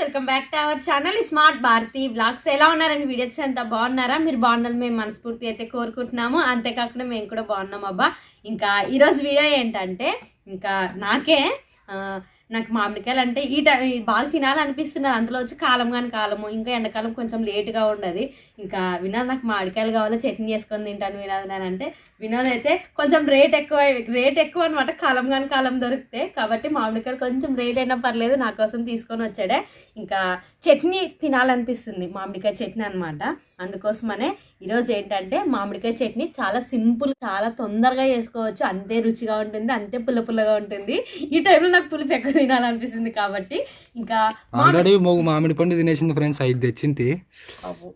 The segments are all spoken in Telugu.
Welcome back to our channel. Smart Bharati blogs ఎలా ఉన్నారని వీడియోస్ ఎంత బాగున్నారా? మీరు బాగున్నారు మేము మనస్ఫూర్తి అయితే కోరుకుంటున్నాము. అంతేకాకుండా మేము కూడా బాగున్నాం అబ్బా. ఇంకా ఈరోజు వీడియో ఏంటంటే ఇంకా నాకే నాకు మామిడికాయలు అంటే ఈ టైం బాగా తినాలనిపిస్తున్నది అందులో వచ్చి కాలం కానీ కాలము ఇంకా ఎండాకాలం కొంచెం లేటుగా ఉండదు. ఇంకా వినోద్ నాకు మామిడికాయలు కావాలో చట్నీ చేసుకొని తింటాను వినోద్ అని అంటే వినోద్ అయితే కొంచెం రేట్ ఎక్కువ రేట్ ఎక్కువ అనమాట కాలం కాని కాలం దొరికితే కాబట్టి మామిడికాయలు కొంచెం రేట్ అయినా పర్లేదు నా కోసం తీసుకొని వచ్చాడే. ఇంకా చట్నీ తినాలనిపిస్తుంది మామిడికాయ చట్నీ అనమాట అందుకోసమనే ఈరోజు ఏంటంటే మామిడికాయ చట్నీ చాలా సింపుల్ చాలా తొందరగా చేసుకోవచ్చు. అంతే రుచిగా ఉంటుంది అంతే పుల్ల పుల్లగా ఉంటుంది. ఈ టైంలో నాకు పులుపు ఎక్కువ తినాలనిపిస్తుంది కాబట్టి ఇంకా మామిడి- ఆల్రెడీ మామిడి పండు తినేసింది ఫ్రెండ్స్ ఐదు తెచ్చింటి.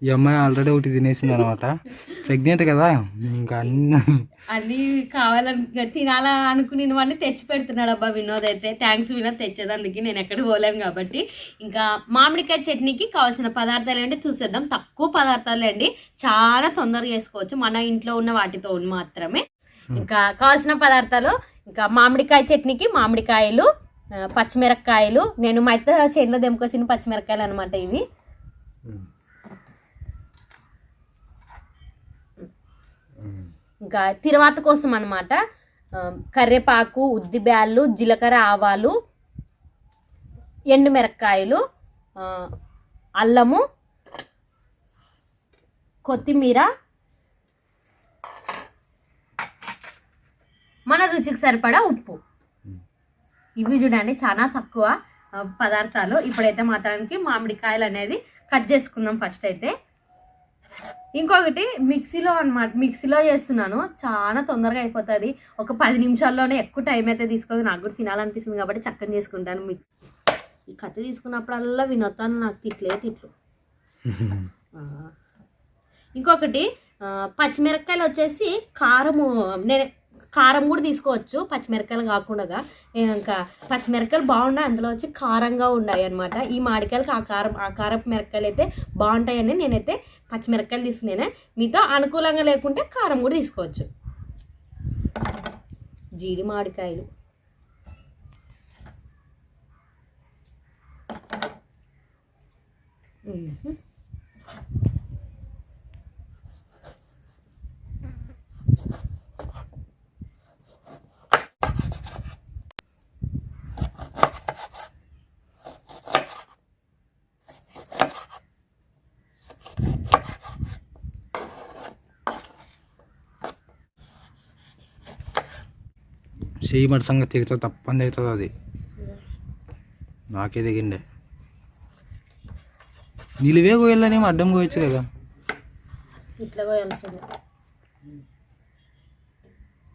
ఈ అమ్మాయి ఆల్రెడీ ఒకటి తినేసింది అనమాట ప్రెగ్నెంట్ కదా ఇంకా అన్ని కావాలని తినాలా అనుకునేవన్నీ తెచ్చి పెడుతున్నాడు అబ్బా వినోద్ అయితే. థ్యాంక్స్ వినోద్ తెచ్చేదందుకు నేను ఎక్కడ పోలేను కాబట్టి. ఇంకా మామిడికాయ చట్నీకి కావాల్సిన పదార్థాలు ఏంటి చూసేద్దాం. తక్కువ పదార్థాలు అండి చాలా తొందరగా చేసుకోవచ్చు. మన ఇంట్లో ఉన్న వాటితో మాత్రమే. ఇంకా కావాల్సిన పదార్థాలు ఇంకా మామిడికాయ చట్నీకి మామిడికాయలు పచ్చిమిరపకాయలు. నేను మైత చేతిలో దెంపుకొచ్చిన పచ్చిమిరపకాయలు అనమాట ఇవి. ఇంకా తిరువాత కోసం అనమాట కర్రేపాకు ఉద్దిబ్యాళ్ళు జీలకర్ర ఆవాలు ఎండుమిరపకాయలు అల్లము కొత్తిమీర. మన రుచికి సరిపడా ఉప్పు. ఇవి చూడండి చాలా తక్కువ పదార్థాలు. ఇప్పుడైతే మాత్రానికి మామిడికాయలు అనేది కట్ చేసుకుందాం ఫస్ట్ అయితే. ఇంకొకటి మిక్సీలో అన్నమాట. మిక్సీలో చేస్తున్నాను. చాలా తొందరగా అయిపోతుంది. ఒక పది నిమిషాల్లోనే ఎక్కువ టైం అయితే తీసుకోదు. నాకు కూడా తినాలనిపిస్తుంది కాబట్టి చక్కని చేసుకుంటాను మిక్స్. ఈ కత్తి తీసుకున్నప్పుడల్లా వినొత్తాను నాకు తిట్లే తిట్లు. ఇంకొకటి పచ్చిమిరపకాయలు వచ్చేసి కారము నేను కారం కూడా తీసుకోవచ్చు పచ్చిమిరకాయలు కాకుండా. ఇంకా పచ్చిమిరకాయలు బాగున్నాయి అందులో వచ్చి కారంగా ఉన్నాయి అనమాట ఈ మామిడికాయలకి ఆ కారం ఆ కారపు మిరపకాయలు అయితే బాగుంటాయని నేనైతే పచ్చిమిరకాయలు తీసుకున్నాను. మీతో అనుకూలంగా లేకుంటే కారం కూడా తీసుకోవచ్చు. జీడి మామిడికాయలు మ్మ్. చెయ్యి మడి సంగతి తెగితే తప్పని అవుతుంది అది. నాకే దిగిండే నిలువే కోయాలనేమో అడ్డం కోయచ్చు కదా. ఇట్లా కోయాల్సింది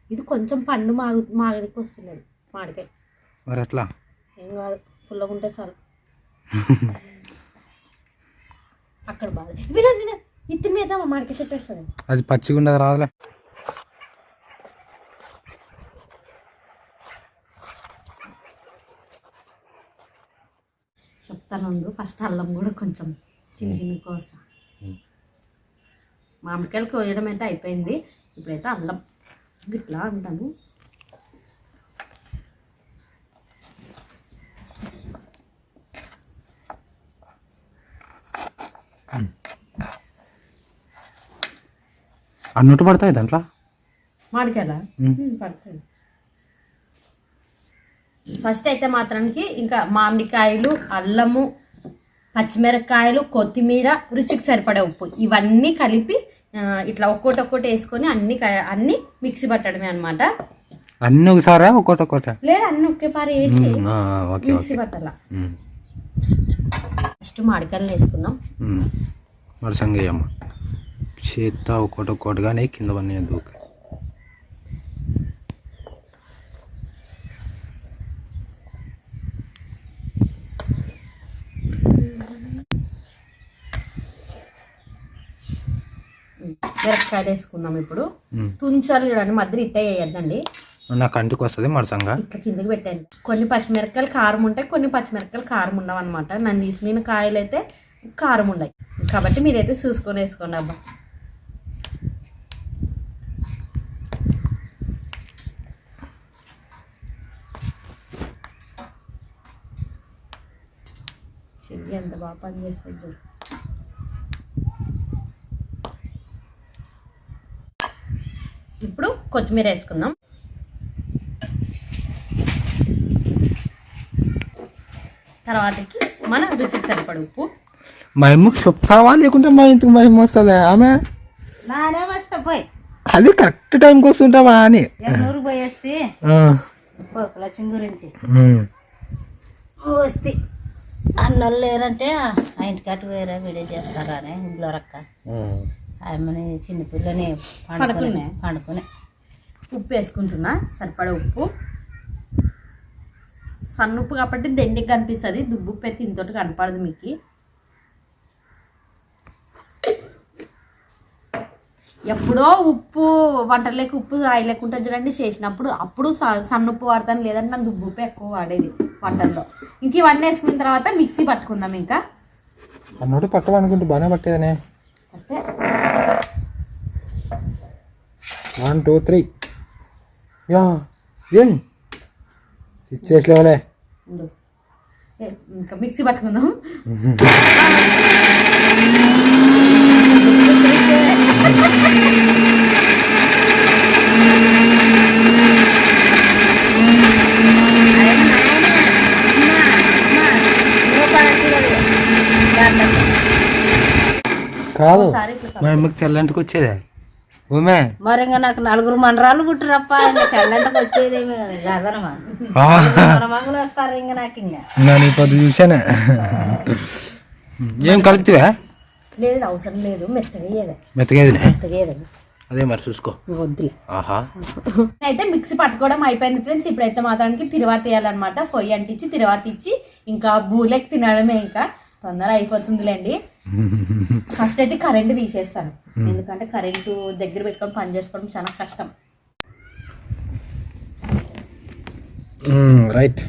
ఇది కొంచెం పండు మాగు మాగడికి వస్తున్నది మామిడికాయ మరి అట్లా? ఏం కాదు ఫుల్గా ఉంటే చాలు. అక్కడ బాగా. వినోద్ వినోద్ ఇత్తి మీద మా మామిడికాయ చెట్టు వస్తుంది అది పచ్చిగా ఉండదు రాదులే. చెప్తాను ఫస్ట్ అల్లం కూడా కొంచెం చిన్న చిన్న కోసా మామిడికాయలు కోయడం అయితే అయిపోయింది. ఇప్పుడైతే అల్లం ఇట్లా అంటాను అన్నట్టు పడతాయి దాంట్లో? మామిడికాయలా? మ్మ్. ఫస్ట్ అయితే మాత్రానికి ఇంకా మామిడికాయలు అల్లము పచ్చిమిరపకాయలు కొత్తిమీర రుచికి సరిపడే ఉప్పు. ఇవన్నీ కలిపి ఇట్లా ఒక్కోటి ఒక్కోటి వేసుకొని అన్ని అన్ని మిక్సీ పట్టడమే అనమాట అన్నీ ఒకసారా? ఒక్కోటి ఒక్కోట? లేదా అన్ని ఒకే పారి వేసి మిక్సీ పట్టాల. ఫస్ట్ మామిడికాయలు వేసుకుందాం. మరి సంగయ్యమ్మ చేత్తా ఒక్కోటి ఒక్కోటిగానే కింద పని దూక మిరపకాయలు వేసుకుందాం ఇప్పుడు. తుంచాలి చూడండి మధ్యలో ఇట్ట వేయద్దండి. నా కంటికి వస్తుంది మరసంగా. ఇట్లా కిందకి పెట్టండి కొన్ని పచ్చిమిరపకాయలు కారం ఉంటాయి కొన్ని పచ్చిమిరపకాయలు కారం ఉండవు అనమాట నన్ను తీసుకున్న కాయలు అయితే కారం ఉన్నాయి కాబట్టి మీరైతే చూసుకొని వేసుకోండి అబ్బా. చెయ్యి ఎంత బాగా పనిచేస్తుంది ఇప్పుడు కొత్తిమీర వేసుకుందాం. తర్వాతకి మన రుచికి సరిపడ ఉప్పు. మా అమ్మకి చెప్తావా? లేకుంటే మా ఇంటికి మా అమ్మ వస్తుందా? ఆమె? నానే వస్తా పోయి. అది కరెక్ట్ టైంకి వస్తుంటావా అని. ఎన్నూరు పోయి వస్తే ఆ. లక్ష్మి గురించి. వస్తే అన్నోళ్ళు లేరంటే ఆ ఇంటికి అటు వేరే వీడియో చేస్తారా అని ఇంట్లో రక్క. ఆమెని చిన్నపిల్లని పండుకునే. పడుకునే? ఉప్పు వేసుకుంటున్నా సరిపడ ఉప్పు. సన్నుప్పు కాబట్టి దెండికి కనిపిస్తుంది దుబ్బు ఉప్పు అయితే ఇంతటి కనపడదు మీకు. ఎప్పుడో ఉప్పు వంటలేక ఉప్పు రాయలేకుండా చూడండి చేసినప్పుడు అప్పుడు స- సన్నుప్పు వాడతాను లేదంటే ನಾನು దుబ్బు ఉప్పు ఎక్కువ వాడేది వంటల్లో. ఇంక ఇవన్నీ వేసుకున్న తర్వాత మిక్సీ పట్టుకుందాం ఇంకా. అన్నోటి పక్కన అనుకుంటే బాగానే పట్టేదనే. అంటే వన్ టూ త్రీ యా ఏం ఇచ్చేసలేవలే ఉండు. ఏ, ఇంకా మిక్సీ పట్టుకుందాం. కాదు. మా అమ్మకి తెల్లంటికి వచ్చేదే. మరి ఇంకా నాకు నలుగురు మనరాలు పుట్టిరప్ప ఇంకా తెల్లంటకు వచ్చేదేమి మనమంగులు వస్తారు ఇంకా నాకు ఇంకా. నేను చూసానే ఏం కలుపుతావా? లేదు అవసరం లేదు మెత్తగా ఏదే మెత్తగేదినే అదే మరి చూసుకో. వద్దులే. ఆహా. అయితే మిక్సీ పట్టుకోవడం అయిపోయింది ఫ్రెండ్స్. ఇప్పుడైతే మాత్రానికి తిరువాత వేయాలన్నమాట పొయ్యి అంటించి తిరువాత ఇచ్చి ఇంకా బూలెక్ తినడమే ఇంకా. తొందర అయిపోతుందిలేండి. ఫస్ట్ అయితే కరెంట్ తీసేస్తాను. ఎందుకంటే కరెంటు దగ్గర పెట్టుకొని పని చేసుకోవడం చాలా కష్టం. రైట్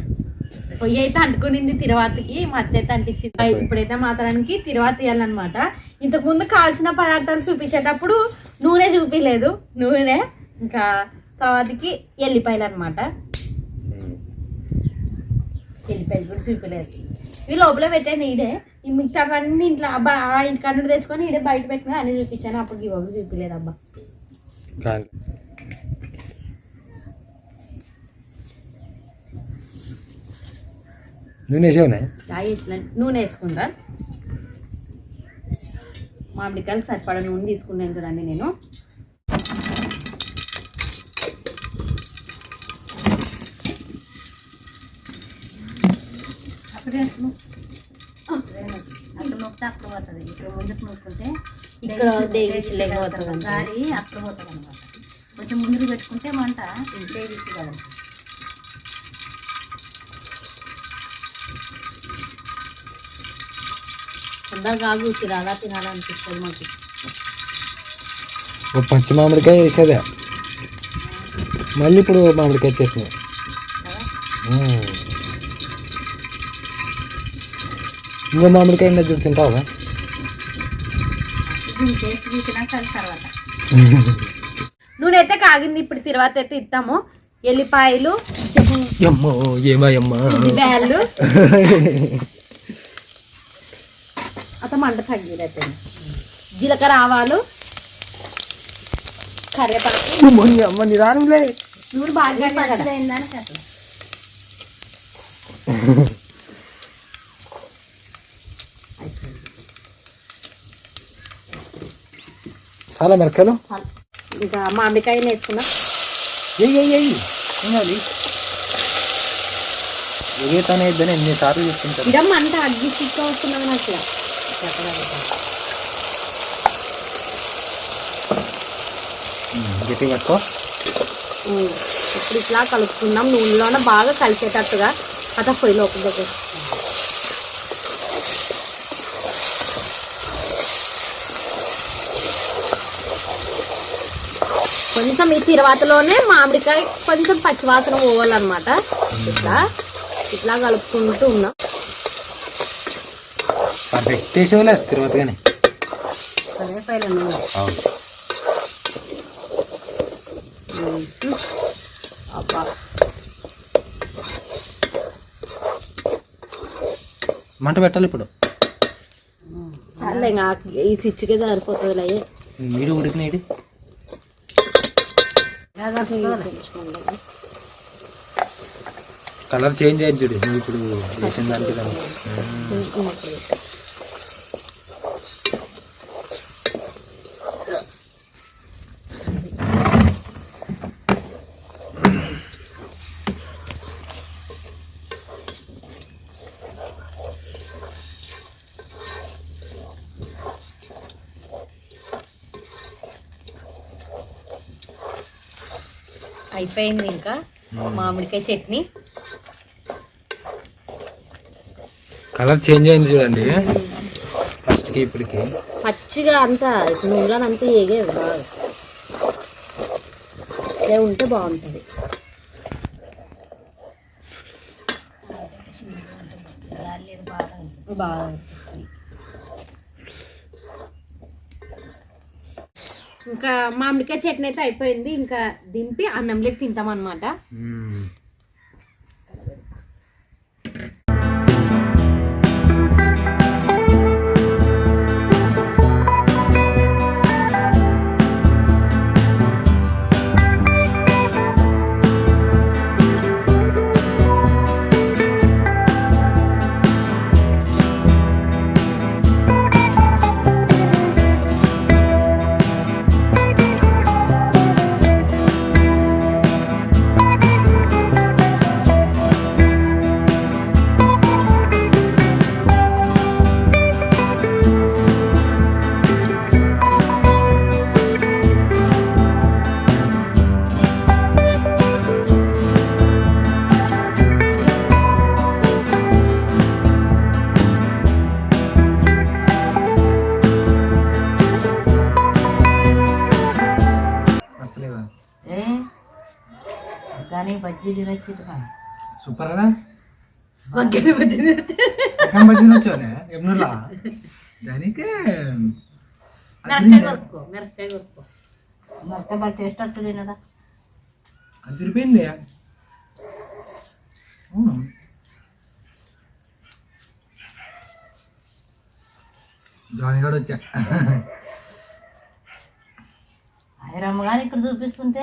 పొయ్యి అయితే అంటుకునింది తిరువాతికి మధ్య అయితే అంటించింది. ఇప్పుడైతే మాత్రానికి తిరువాత తీయాలన్నమాట. ఇంతకు ముందు కాల్చిన పదార్థాలు చూపించేటప్పుడు నూనె చూపించలేదు. నూనె ఇంకా తర్వాతకి ఎల్లిపాయలు అనమాట ఎల్లిపాయలు కూడా చూపించలేదు. ఇవి లోపల పెట్టాను ఈడే ఈ మిగతావన్నీ ఇంట్లో అబ్బా ఆ ఇంటి కన్నుడు తెచ్చుకొని ఈడే బయట పెట్టుకుని అన్ని చూపించాను. అప్పుడు ఇవ్వరు చూపించలేదు అబ్బా నూనె వేసావునే? నూనె వేసుకుందా? మామిడికాయలు సరిపడ నూనె తీసుకున్నాను చూడండి నేను. అక్కడ నొక్కితే అక్కడ పోతుంది. ఇక్కడ ముందుకు నొక్కుంటే ఇక్కడ. గాడి అక్కడ పోతుంది అనమాట కొంచెం ముందుకు పెట్టుకుంటే మంట కదా అందరు కాదు తినాలా తినాలా అనిపిస్తుంది మాకు. ఓ పచ్చి మామిడికాయ వేసేదే మళ్ళీ ఇప్పుడు మామిడికాయ చేసినాయి ఇంకో మామిడికాయ ఉన్నది చూడు తింటావా? నూనె అయితే కాగింది ఇప్పుడు తర్వాత అయితే ఇస్తాము ఎల్లిపాయలు అత మంట తగ్గినట్టు జీలకర్ర ఆవాలు కరివేపాకు. అమ్మ నిదానంలే. చూడు బాగా కదా అయిందానికి అట్లా చాలా మిరకాయలు ఇంకా మామిడికాయ వేసుకున్నా ఎయ్యి ఎయ్యి తినాలి ఎగేతానే ఇద్దని ఎన్నిసార్లు చెప్తుంటారు ఇదమ్మ మంట అగ్గి చిక్క వస్తున్నావు నాకు గట్టి పట్టుకో ఉమ్. ఇప్పుడు ఇట్లా కలుపుకుందాం. నూనెలోనే బాగా కలిసేటట్టుగా అత పొయ్యి లోపల దగ్గర కొంచెం ఈ తిరువాతలోనే మామిడికాయ కొంచెం పచ్చివాసన పోవాలన్నమాట. ఇట్లా ఇట్లా కలుపుకుంటూ ఉన్నాం. పర్ఫెక్ట్ అబ్బా. మంట పెట్టాలి ఇప్పుడు. చాలే ఇంకా ఈ స్విచ్కే సరిపోతుంది అయ్యే నీడు ఉడికినాయి కలర్ చేంజ్ అయ్యింది చూడు. ఇప్పుడు వేసిన దానికి అయిపోయింది ఇంకా. మామిడికాయ చట్నీ. కలర్ చేంజ్ అయింది చూడండి. ఫస్ట్కి ఇప్పటికి పచ్చిగా అంతా నువ్వులను అంతా ఏగే బాగా. ఉంటే బాగుంటుంది బాగా ఇంకా మామిడికాయ చట్నీ అయితే అయిపోయింది. ఇంకా దింపి అన్నంలోకి తింటాం అనమాట కానీ బజ్జీ తినొచ్చి సూపర్ కదా ఎక్కడ బజ్జీ నచ్చానే ఎమ్నులా దానికే మిరపకాయ కొరుక్కో మిరపకాయ కొరుక్కో మొత్తం బాగా టేస్ట్ వస్తుంది తినదా అది తిరిపోయింది అవును జానీ కూడా వచ్చా ఐరమ్మ కానీ ఇక్కడ చూపిస్తుంటే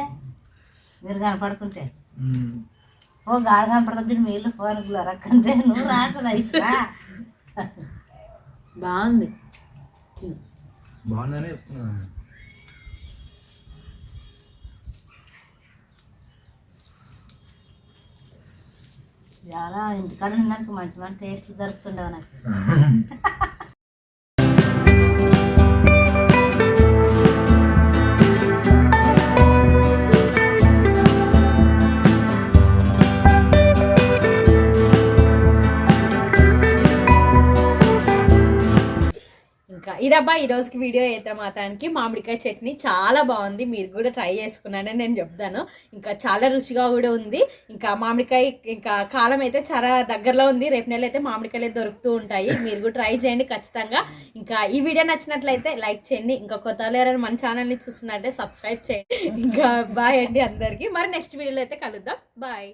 మీరు కనపడుతుంటే. ఓ గాడ కనపడుతుంది మీరు ఫోన్ రక్కంటే నువ్వు బాగుంది. బాగుందని చెప్తున్నా. చాలా ఇంటికాడ ఉన్నందుకు మంచి మంచి టేస్ట్ దొరుకుతుండవు నాకు. ఇంకా. ఇదబ్బా ఈ రోజుకి వీడియో అయితే మాత్రానికి మామిడికాయ చట్నీ చాలా బాగుంది. మీరు కూడా ట్రై చేసుకున్నానని నేను చెప్తాను. ఇంకా చాలా రుచిగా కూడా ఉంది. ఇంకా మామిడికాయ ఇంకా కాలం అయితే చాలా దగ్గరలో ఉంది. రేపు నెల అయితే మామిడికాయలు అయితే దొరుకుతూ ఉంటాయి. మీరు కూడా ట్రై చేయండి ఖచ్చితంగా. ఇంకా ఈ వీడియో నచ్చినట్లయితే లైక్ చేయండి. ఇంకా కొత్త ఎవరైనా మన ఛానల్ని చూస్తున్నట్టే సబ్స్క్రైబ్ చేయండి. ఇంకా బాయ్ అండి అందరికీ. మరి నెక్స్ట్ వీడియోలో అయితే కలుద్దాం. బాయ్